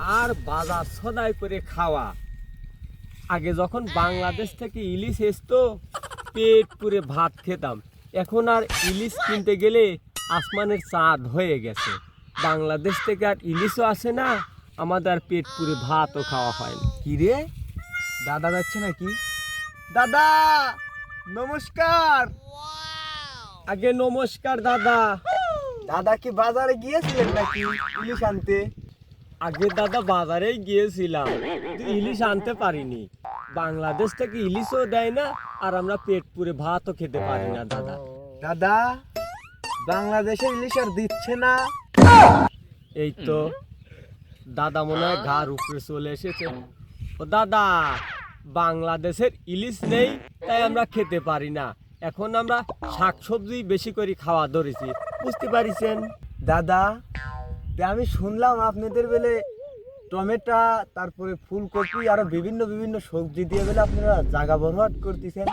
আর বাজার সদাই করে খাওয়া। আগে যখন বাংলাদেশ থেকে ইলিশ এসতো পেট পুরে ভাত খেতাম। এখন আর ইলিশ কিনতে গেলে আসমানের চাঁদ হয়ে গেছে। বাংলাদেশ থেকে আর ইলিশও আসে না আমাদের আর পেট পুরে ভাতও খাওয়া হয় না। কি রে? দাদা যাচ্ছে নাকি? দাদা নমস্কার। আগে নমস্কার দাদা। দাদা কি বাজারে গিয়েছিলেন নাকি ইলিশ আনতে? আগে দাদা বাজারেই গিয়েছিলাম। কিন্তু ইলিশ আনতে পারিনি। বাংলাদেশ থেকে ইলিশও দেয় না আর আমরা পেট পুরে ভাতও খেতে পারি না দাদা। দাদা বাংলাদেশে ইলিশ আর দিচ্ছে না। এই তো দাদা মনে হয় ঘাড় উপরে চলে এসেছে। ও দাদা বাংলাদেশের ইলিশ নেই তাই আমরা খেতে পারি না। এখন আমরা শাকসবজি বেশি করে খাওয়া ধরেছি। বুঝতে পারিছেন? দাদা তে আমি শুনলাম আপনাদের বেলে টমেটো তারপরে ফুলকপি আরও বিভিন্ন বিভিন্ন সবজি দিয়ে বেলে আপনারা জায়গা বরবাদ করতেছেন।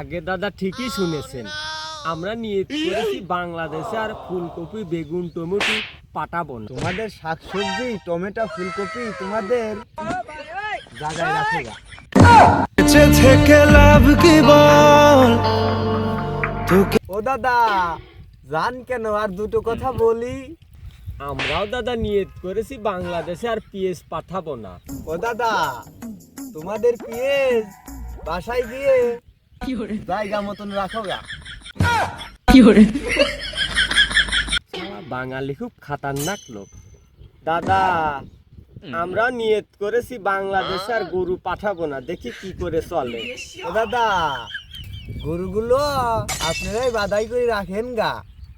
আগে দাদা ঠিকই শুনেছেন আমরা নিয়ে করেছি বাংলাদেশে আর ফুলকপি বেগুন টমেটো পাঠাবো না তোমাদের শাকসবজি টমেটো ফুলকপি তোমাদের জায়গায় রাখো। থেকে লাভ কি বল? ও দাদা জান কেন আর দুটো কথা বলি? আমরাও দাদা নিয়ত করেছি বাংলাদেশে আর পিএস পাঠাবো না। ও দাদা তোমাদের পিএস বাসায় গিয়ে জায়গা মতন রাখো গা। বাঙালি খুব খাতারনাক লোক। দাদা আমরা নিয়ত করেছি বাংলাদেশে আর গরু পাঠাবো না। দেখি কি করে চলে। ও দাদা গরুগুলো আপনারাই বাদাই করে রাখেন গা।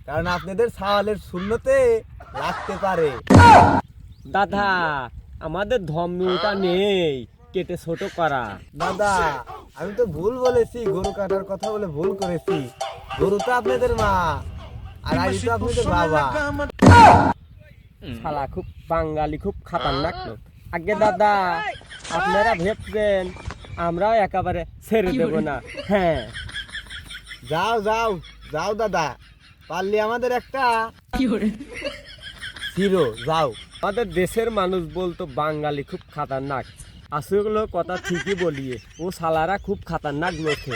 কারণ আপনাদের সাওয়ালের শূন্যতে রাখতে পারে। দাদা আমাদের ধর্মটা নেই কেটে ছোট করা। দাদা আমি তো ভুল বলেছি গরু কাটার কথা বলে ভুল করেছি। গরু তো আপনাদের মা আর আজ তো আপনাদের বাবা। শালা খুব বাঙালি খুব খাতারনাক লোক। আগে দাদা আপনারা ভেবছেন আমরাও একেবারে ছেড়ে দেব না। হ্যাঁ। যাও যাও যাও দাদা। পারলে আমাদের একটা হিরো যাও। আমাদের দেশের মানুষ বলতো বাঙালি খুব খাতারনাক। আসলে কথা ঠিকই বলিয়ে। ও সালারা খুব খাতারনাক লোকে